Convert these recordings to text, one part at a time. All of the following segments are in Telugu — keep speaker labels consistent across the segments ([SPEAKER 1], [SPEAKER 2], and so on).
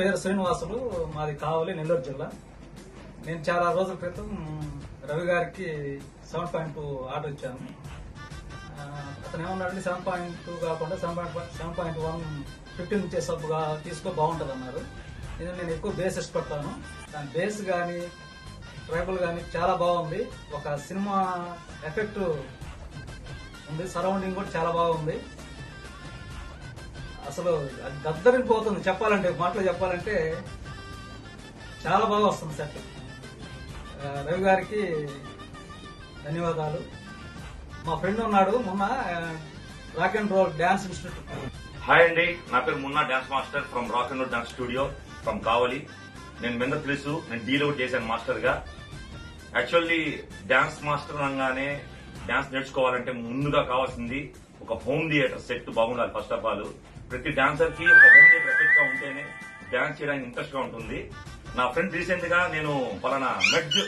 [SPEAKER 1] పేరు శ్రీనివాసులు మాది కావలి నెల్లూరు జిల్లా. నేను చాలా రోజుల క్రితం రవి గారికి సెవెన్ పాయింట్ టూ ఆర్డర్ ఇచ్చాను. అతను ఏమన్నాడంటే సెవెన్ పాయింట్ టూ కాకుండా seven point seven point one fifteen inches సబ్బుగా తీసుకో బాగుంటుంది అన్నారు ఇది నేను ఎక్కువ బేస్ ఇష్టపడతాను దాని బేస్ కానీ ట్రైబుల్ కానీ చాలా బాగుంది. ఒక సినిమా ఎఫెక్ట్ ఉంది. సరౌండింగ్ కూడా చాలా బాగుంది. అసలు అది దద్దరిపోతుంది చెప్పాలంటే మాటలు చెప్పాలంటే చాలా బాగా వస్తుంది సెట్ రవి గారికి ధన్యవాదాలు. మా ఫ్రెండ్ ఉన్నాడు మొన్న rock and roll dance institute
[SPEAKER 2] hi అండి. నా పేరు Munna dance master from rock and dance studio from Kavali. నేను మింద తెలుసు నేను డీల్ అవుట్ చేశాను మాస్టర్గా. యాక్చువల్లీ డాన్స్ మాస్టర్ అనగానే డాన్స్ నేర్చుకోవాలంటే ముందుగా కావాల్సింది ఒక హోమ్ థియేటర్ సెట్ బాగుండాలి ఫస్ట్ ఆఫ్ ఆల్ ప్రతి డాన్సర్కి ఒక హోమ్ మేడ్ ఎఫెక్ట్గా ఉంటేనే డాన్స్ చేయడానికి ఇంట్రెస్ట్గా ఉంటుంది. నా ఫ్రెండ్ రీసెంట్గా నేను పలానా మెడ్జ్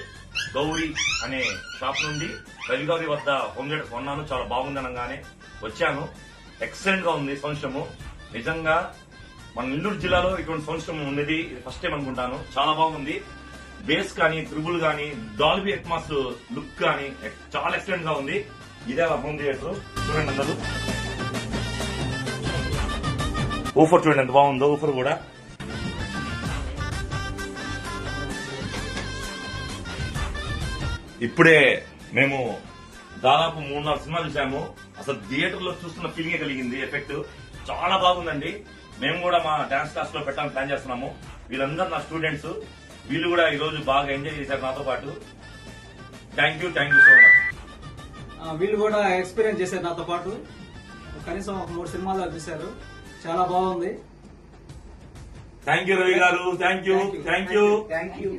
[SPEAKER 2] గౌరీ అనే షాప్ నుండి రవి గౌరీ వద్ద హోమ్ మేడ్ కొన్నాను. చాలా బాగుంది అనగానే వచ్చాను. ఎక్సలెంట్గా ఉంది సంవత్సరము. నిజంగా మన నెల్లూరు జిల్లాలో ఇటువంటి సంవత్సరం ఉన్నది ఇది ఫస్ట్ టైం అనుకుంటాను. చాలా బాగుంది. బేస్ కానీ త్రిబుల్ కానీ డాల్బీ ఎట్మాస్ లుక్ కానీ చాలా ఎక్సలెంట్గా ఉంది. ఇదే హోమ్ థియేటర్ చూడండి అందరూ. ఊఫర్ చూడండి ఎంత బాగుందో ఊఫర్ కూడా. ఇప్పుడే మేము దాదాపు మూడు నాలుగు సినిమాలు చూసాము. అసలు థియేటర్లో చూస్తున్న ఫీలింగే కలిగింది ఎఫెక్ట్ చాలా బాగుందండి. మేము కూడా మా డాన్స్ క్లాస్లో పెట్టాలని ప్లాన్ చేస్తున్నాము. వీళ్ళందరూ నా స్టూడెంట్స్ వీళ్ళు కూడా ఈ రోజు బాగా ఎంజాయ్ చేశారు నాతో పాటు. Thank you thank you so much
[SPEAKER 1] వీళ్ళు కూడా ఎక్స్పీరియన్స్ చేశారు నాతో పాటు. కనీసం ఒక మూడు సినిమాలు చూశారు. చాలా బాగుంది.
[SPEAKER 2] Thank you Ravi garu. Thank you thank you
[SPEAKER 3] thank you